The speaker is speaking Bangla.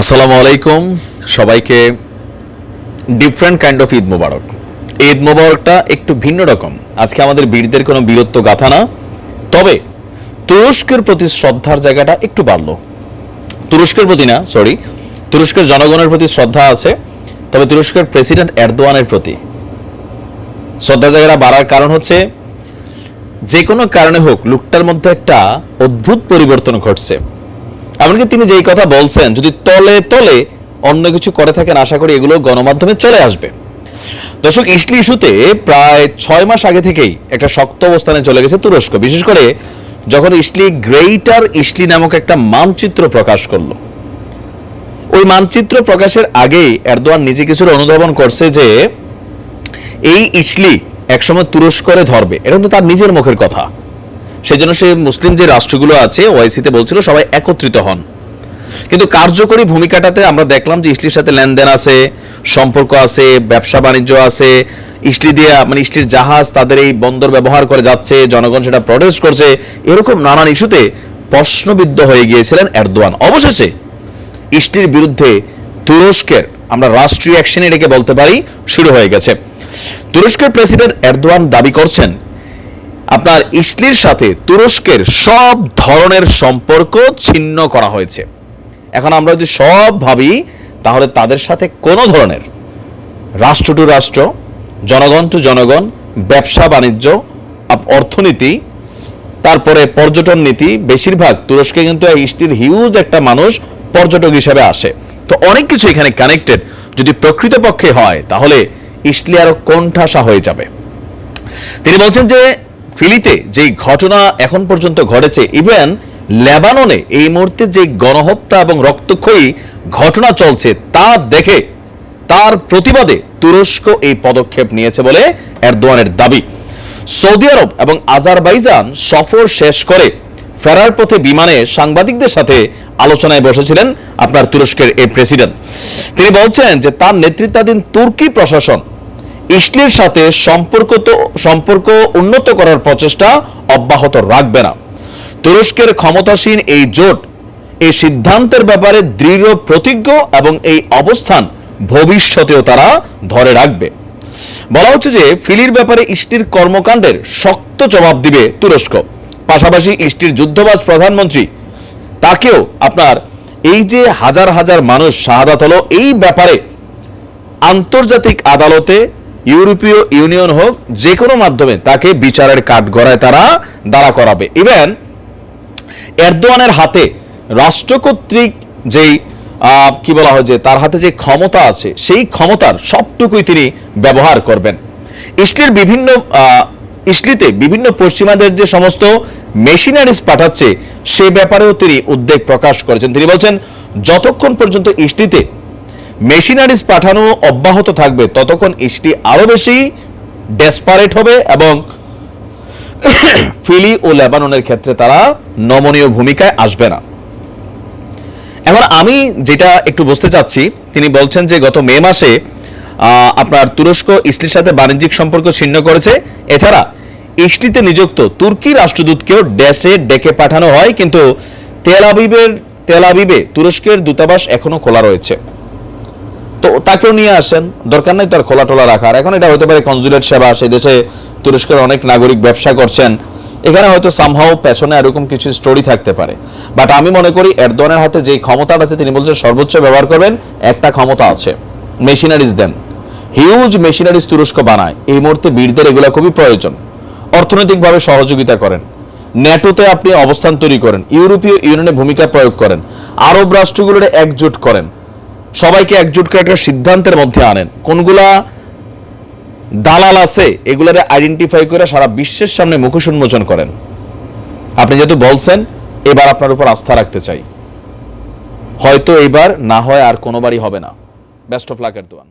আসসালামু আলাইকুম। সবাইকে different kind of Eid Mubarak. Eid মোবারকটা একটু ভিন্ন রকম। আজকে আমাদের বীরদের কোনো বীরত্ব গাথা না। তবে তুরস্কের প্রতি শ্রদ্ধার জায়গাটা একটু বাড়লো। তুরস্কের প্রতি না সরি তুরস্কের জনগণের প্রতি শ্রদ্ধা আছে। তবে তুরস্কের প্রেসিডেন্ট এরদোয়ানের প্রতি শ্রদ্ধা জায়গাটা বাড়ার কারণ হচ্ছে, যে কোনো কারণে হোক, লোকটার মধ্যে একটা অদ্ভুত পরিবর্তন ঘটছে। এমনকি তিনি যেই কথা বলছেন, যদি তলে তলে অন্য কিছু করে থাকেন, আশা করি এগুলো গণমাধ্যমে চলে আসবে। দর্শক, ইসলি ইস্যুতে প্রায় ছয় মাস আগে থেকেই একটা শক্ত অবস্থানে চলে গেছে তুরস্ক। বিশেষ করে যখন ইসলি গ্রেটার ইসলি নামক একটা মানচিত্র প্রকাশ করল। ওই মানচিত্র প্রকাশের আগেই এরদোয়ান নিজে কিছুর অনুধাবন করছে যে, এই ইসলি একসময় তুরস্করে ধরবে। এটা কিন্তু তার নিজের মুখের কথা। সেজন্য সে মুসলিম যে রাষ্ট্রগুলো আছে ওআইসিতে বলছিল সবাই একত্রিত হন। কিন্তু কার্যকরী ভূমিকাটাতে আমরা দেখলাম যে ইসলির সাথে লেনদেন আছে, সম্পর্ক আছে, ব্যবসা বাণিজ্য আছে ইসলি দিয়ে মানে ইসলির জাহাজ তাদের এই বন্দর ব্যবহার করে যাচ্ছে, জনগণ সেটা প্রটেস্ট করছে। এরকম নানান ইস্যুতে প্রশ্নবিদ্ধ হয়ে গিয়েছিলেন এরদোয়ান। অবশেষে ইসলির বিরুদ্ধে তুরস্কের, আমরা রাষ্ট্রীয় অ্যাকশন এটাকে বলতে পারি, শুরু হয়ে গেছে। তুরস্কের প্রেসিডেন্ট এরদোয়ান দাবি করছেন আপনার ইসলির সাথে তুরস্কের সব ধরনের সম্পর্ক ছিন্ন করা হয়েছে। এখন আমরা যদি সব ভাবি, তাহলে তাদের সাথে কোনো ধরনের রাষ্ট্র টু রাষ্ট্র, জনগণ টু জনগণ, ব্যবসা, বাণিজ্য অর্থনীতি, তারপরে পর্যটন নীতি, বেশিরভাগ তুরস্কে কিন্তু ইস্টির হিউজ একটা মানুষ পর্যটক হিসেবে আসে। তো অনেক কিছু এখানে কানেক্টেড যদি প্রকৃতপক্ষে হয়, তাহলে ইস্টলি আরও কোণঠাসা হয়ে যাবে। তিনি বলছেন যে ফিলিতে যে ঘটনা এখন পর্যন্ত ঘটেছে, ইভেন লেবাননে এই মুহূর্তে যে গণহত্যা এবং রক্তক্ষয়ী ঘটনা চলছে তা দেখে তার প্রতিবাদে তুরস্ক এই পদক্ষেপ নিয়েছে বলে এরদোয়ানের দাবি। সৌদি আরব এবং আজারবাইজান সফর শেষ করে ফেরার পথে বিমানে সাংবাদিকদের সাথে আলোচনায় বসেছিলেন আপনার তুরস্কের এই প্রেসিডেন্ট। তিনি বলছেন যে তার নেতৃত্বাধীন তুর্কি প্রশাসন ইসলির সাথে সম্পর্ক সম্পর্ক উন্নত করার প্রচেষ্টা অব্যাহত রাখবে না। তুরস্কের ক্ষমতাসীন এই জোট এই সিদ্ধান্তের ব্যাপারে দৃঢ় প্রতিজ্ঞ এবং এই অবস্থান ভবিষ্যতেও তারা ধরে রাখবে। বলা হচ্ছে যে ফিলির ব্যাপারে ইষ্টির কর্মকাণ্ডের শক্ত জবাব দিবে তুরস্ক। পাশাপাশি ইষ্টির যুদ্ধবাজ প্রধানমন্ত্রী, তাকেও আপনার এই যে হাজার হাজার মানুষ শাহাদাত হলো, এই ব্যাপারে আন্তর্জাতিক আদালতে ইউরোপীয় ইউনিয়ন হোক যে কোনো মাধ্যমে তাকে বিচারের কাঠগড়ায় তারা দাঁড়া করাবে। ইভেন এরদোয়ানের হাতে রাষ্ট্র কর্তৃক যেই কি বলা হয় যে, তার হাতে যে ক্ষমতা আছে, সেই ক্ষমতার সবটুকুই তিনি ব্যবহার করবেন। ইসলির বিভিন্ন ইসলিতে বিভিন্ন পশ্চিমাদের যে সমস্ত মেশিনারিজ পাঠাচ্ছে, সে ব্যাপারেও তিনি উদ্বেগ প্রকাশ করেছেন। তিনি বলছেন, যতক্ষণ পর্যন্ত ইসলিতে মেশিনারিজ পাঠানো অব্যাহত থাকবে। ততক্ষণ ইসলি আরও বেশি ডেসপারেট হবে এবং ফিলি ও লেবাননের ক্ষেত্রে তারা নমনীয় ভূমিকায় আসবে না। এখন আমি যেটা একটু বুঝতে চাচ্ছি, তিনি বলছেন যে গত মে মাসে আপনার তুরস্ক, ইসলির সাথে বাণিজ্যিক সম্পর্ক ছিন্ন করেছে। এছাড়া ইসলিতে নিযুক্ত তুর্কি রাষ্ট্রদূতকেও দেশে ডেকে পাঠানো হয়, কিন্তু তেল আবিবের তেল আবিবে তুরস্কের দূতাবাস এখনও খোলা রয়েছে। তো তাকেও নিয়ে আসেন। দরকার নাই তার খোলা টোলা রাখার। এখন এটা হতে পারে কনজুলেট সেবা, সেই দেশে তুরস্কের অনেক নাগরিক ব্যবসা করছেন। এখানে হয়তো সামহাও পেছনে এরকম কিছু স্টোরি থাকতে পারে। বাট আমি মনে করি এরদোয়ানের হাতে যে ক্ষমতাটা আছে, তিনি বলছেন সর্বোচ্চ ব্যবহার করবেন, একটা ক্ষমতা আছে মেশিনারিজ দেন। হিউজ মেশিনারিজ তুরস্ক বানায়। এই মুহূর্তে বীরদের এগুলো খুবই প্রয়োজন। অর্থনৈতিকভাবে সহযোগিতা করেন। ন্যাটোতে আপনি অবস্থান তৈরি করেন। ইউরোপীয় ইউনিয়নে ভূমিকা প্রয়োগ করেন। আরব রাষ্ট্রগুলোর একজোট করেন। সবাইকে একজোট করে একটা সিদ্ধান্তের মধ্যে আনেন। কোনগুলা দালাল আছে, এগুলারে আইডেন্টিফাই করে সারা বিশ্বের সামনে মুখোশ উন্মোচন করেন। আপনি যেহেতু বলছেন, এবার আপনার উপর আস্থা রাখতে চাই। হয়তো এবার না হয় আর কোনোবারই হবে না। Best of লাকের দোয়ান